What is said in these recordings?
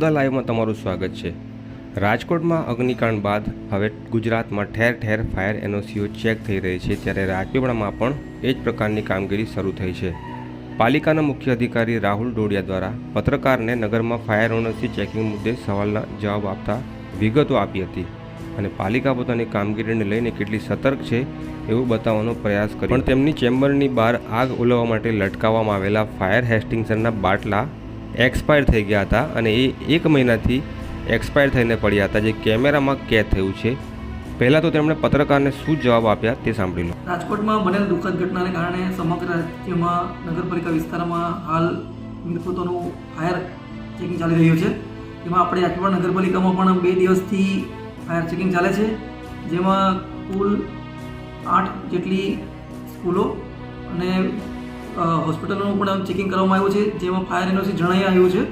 સમુદાય લાઈવમાં તમારું સ્વાગત છે. રાજકોટમાં અગ્નિકાંડ બાદ હવે ગુજરાતમાં ઠેર ઠેર ફાયર એનઓસીઓ ચેક થઈ રહી છે ત્યારે રાજપીપળામાં પણ એ જ પ્રકારની કામગીરી શરૂ થઈ છે. પાલિકાના મુખ્ય અધિકારી રાહુલ ડોડિયા દ્વારા પત્રકારને નગરમાં ફાયર એનઓસી ચેકિંગ મુદ્દે સવાલના જવાબ આપતા વિગતો આપી હતી અને પાલિકા પોતાની કામગીરીને લઈને કેટલી સતર્ક છે એવું બતાવવાનો પ્રયાસ કર્યો. પણ તેમની ચેમ્બરની બહાર આગ ઓલવવા માટે લટકાવવામાં આવેલા ફાયર હેસ્ટિંગ્સરના બાટલા એક્સપાયર થઈ ગયા હતા અને એ એક મહિનાથી એક્સપાયર થઈને પડ્યા હતા, જે કેમેરામાં કેદ થયું છે. પહેલાં તો તેમણે પત્રકારને શું જવાબ આપ્યા તે સાંભળી લો. રાજકોટમાં બનેલ દુઃખદ ઘટનાને કારણે સમગ્ર રાજ્યમાં, નગરપાલિકા વિસ્તારમાં હાલ મિલકતોનું ફાયર ચેકિંગ ચાલી રહ્યું છે. જેમાં આપણે રાજકોટ નગરપાલિકામાં પણ બે દિવસથી ફાયર ચેકિંગ ચાલે છે. જેમાં કુલ આઠ જેટલી સ્કૂલો અને હોસ્પિટલોનું પણ ચેકિંગ કરવામાં આવ્યું છે, જેમાં ફાયર એનઓસી જણાઈ આવ્યું છે.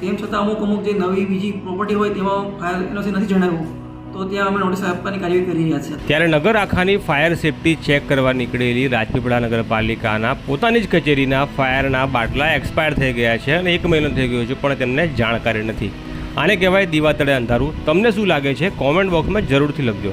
તેમ છતાં અમુક અમુક જે નવી બીજી પ્રોપર્ટી હોય તેમાં ફાયર એનઓસી નથી જણાવ્યું તો ત્યાં અમે નોટિસ આપવાની કાર્યવાહી કરી રહ્યા છીએ. ત્યારે નગર આખાની ફાયર સેફટી ચેક કરવા નીકળેલી રાજપીપળા નગરપાલિકાના પોતાની જ કચેરીના ફાયરના બાટલા એક્સપાયર થઈ ગયા છે અને એક મહિનો થઈ ગયો છે, પણ તેમને જાણકારી નથી. આને કહેવાય દીવા તળે અંધારું. તમને શું લાગે છે? કોમેન્ટ બોક્સમાં જરૂરથી લખજો.